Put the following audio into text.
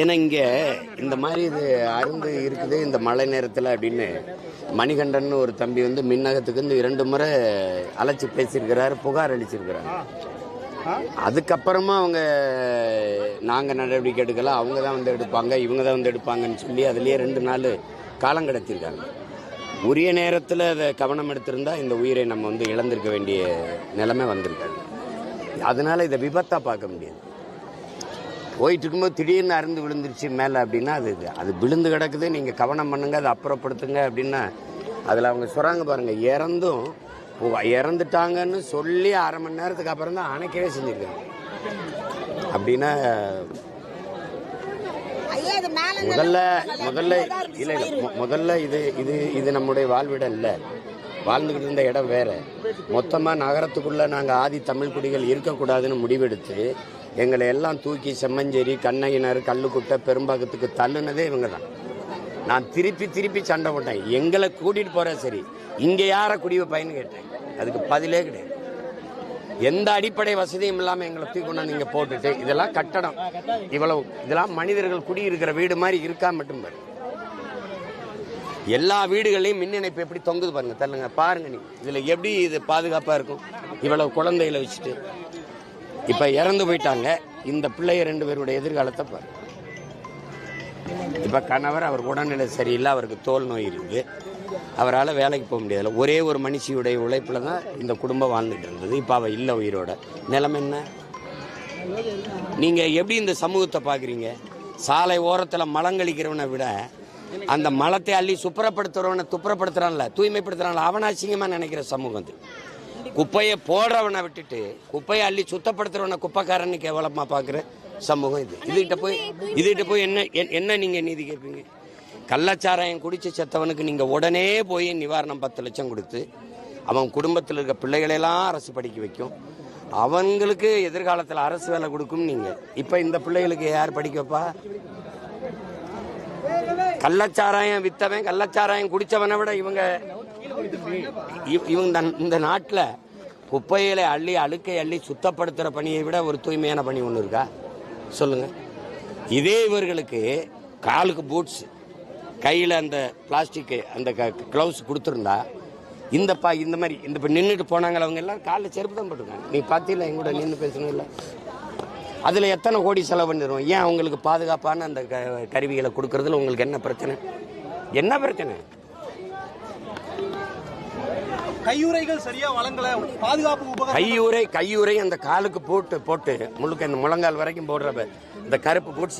ஏன்னா இங்கே இந்த மாதிரி இது அருந்து இருக்குது இந்த மழை நேரத்தில் அப்படின்னு மணிகண்டன் ஒரு தம்பி வந்து மின்னகத்துக்கு வந்து இரண்டு முறை அழைச்சி பேசியிருக்கிறாரு புகார் அளிச்சிருக்கிறாரு. அதுக்கப்புறமா அவங்க நாங்கள் நடவடிக்கை எடுக்கல அவங்க தான் வந்து எடுப்பாங்க இவங்க தான் வந்து எடுப்பாங்கன்னு சொல்லி அதுலேயே ரெண்டு நாள் காலம் கிடச்சிருக்காங்க உரிய நேரத்தில் அதை கவனம் எடுத்திருந்தால் இந்த உயிரை நம்ம வந்து இழந்திருக்க வேண்டிய நிலைமை வந்திருக்காங்க அதனால இதை விபத்தாக பார்க்க முடியாது. போயிட்டு இருக்கும்போது திடீர்னு அருந்து விழுந்துருச்சு மேலே அப்படின்னா அது அது விழுந்து கிடக்குது நீங்கள் கவனம் பண்ணுங்க அதை அப்புறப்படுத்துங்க அப்படின்னா அதில் அவங்க சொல்கிறாங்க பாருங்கள் இறந்தும் இறந்துட்டாங்கன்னு சொல்லி அரை மணி நேரத்துக்கு அப்புறம் தான் அணைக்கவே செஞ்சுருக்காங்க. அப்படின்னா முதல்ல முதல்ல இல்லை முதல்ல இது இது இது நம்முடைய வாழ்விடம் இல்லை. வாழ்ந்துக்கிட்டு இருந்த இடம் வேறு. மொத்தமாக நகரத்துக்குள்ளே நாங்கள் ஆதி தமிழ் குடிகள் இருக்கக்கூடாதுன்னு முடிவெடுத்து எங்களை எல்லாம் தூக்கி செம்மஞ்சேரி கண்ணகினர் கல்லுக்குட்டை பெரும்பாக்கத்துக்கு தள்ளுனதே இவங்க தான் நான் திருப்பி திருப்பி சண்டை போட்டேன். எங்களை கூட்டிகிட்டு போகிற சரி. இங்கே யாரை குடிவை வைப்பாயின்னு கேட்டேன். அதுக்கு பதிலே கிடையாது. எந்த அடிப்படை வசதியும் இல்லாமல் எங்களை தூக்கி கொண்டாந்து இங்கே போட்டுட்டு இதெல்லாம் கட்டடம். இவ்வளவு இதெல்லாம் மனிதர்கள் குடியிருக்கிற வீடு மாதிரி இருக்கா மட்டும் பாரு. எல்லா வீடுகளையும் மின் இணைப்பு எப்படி தொங்குது பாருங்க தள்ளுங்க பாருங்க நீ இதுல எப்படி இது பாதுகாப்பா இருக்கும்? இவ்வளவு குழந்தைகளை வச்சுட்டு. இப்ப இறந்து போயிட்டாங்க. இந்த பிள்ளைய ரெண்டு பேருடைய எதிர்காலத்தை பாரு இப்ப கணவர் அவர் உடல்நிலை சரியில்லை அவருக்கு தோல் நோய் இருக்குது. அவரால் வேலைக்கு போக முடியாதுல ஒரே ஒரு மனுஷியுடைய உழைப்பில் தான் இந்த குடும்பம் வாழ்ந்துட்டு இருந்தது. இப்போ அவள் இல்லை உயிரோட. நிலம் என்ன? நீங்கள் எப்படி இந்த சமூகத்தை பார்க்குறீங்க சாலை ஓரத்தில் மலங்கழிக்கிறவனை விட அந்த மலத்தை அள்ளி சுப்புறப்படுத்துறவனை துப்புரப்படுத்துறான்ல தூய்மைப்படுத்துறான்ல அவனை அசிங்கமா நினைக்கிற சமூகம் அது. குப்பையை போடுறவனை விட்டுட்டு குப்பையை அள்ளி சுத்தப்படுத்துறவனை குப்பைக்காரன்னு கேவலமா பாக்குற சமூகம் இது. இதுகிட்ட போய் இதுகிட்ட போய் என்ன என்- என்ன நீங்க நீதி கேட்பீங்க? கள்ளச்சாராயம் குடிச்சு செத்தவனுக்கு நீங்க உடனே போய் நிவாரணம் பத்து லட்சம் கொடுத்து அவன் குடும்பத்தில் இருக்க பிள்ளைகளெல்லாம் அரசு படிக்க வைக்கும். அவங்களுக்கு எதிர்காலத்தில் அரசு வேலை கொடுக்கும் நீங்க. இப்ப இந்த பிள்ளைகளுக்கு யார் படிக்க வைப்பா? கள்ளச்சாராயம் வித்தவன் கள்ளச்சாராயம் குடிச்சவனை விட இவங்க இவங்க இந்த- நாட்டில் குப்பைகளை அள்ளி அழுக்கை அள்ளி சுத்தப்படுத்துகிற பணியை விட ஒரு தூய்மையான பணி ஒன்று இருக்கா? சொல்லுங்க. இதே இவர்களுக்கு காலுக்கு பூட்ஸ் கையில் அந்த பிளாஸ்டிக் அந்த க்ளவுஸ் கொடுத்துருந்தா இந்த பா இந்த மாதிரி இந்த இப்போ நின்றுட்டு போனாங்க அவங்க எல்லாம் காலில் செருப்பு தான் போட்டுருக்காங்க. நீ பார்த்தீங்களா எங்கூட நின்று பேசணும் இல்லை அதில் எத்தனை கோடி செலவு பண்ணிடுவோம் ஏன் அவங்களுக்கு பாதுகாப்பான அந்த க கருவிகளை கொடுக்கறதுல உங்களுக்கு என்ன பிரச்சனை? என்ன பிரச்சனை? கையுறைகள் சரியா வழங்கல. பாதுகாப்பு கையுறை கையுறை அந்த காலுக்கு போட்டு போட்டு முழுக்க இந்த முழங்கால் வரைக்கும் போடுற இந்த கருப்பு பூட்ஸ்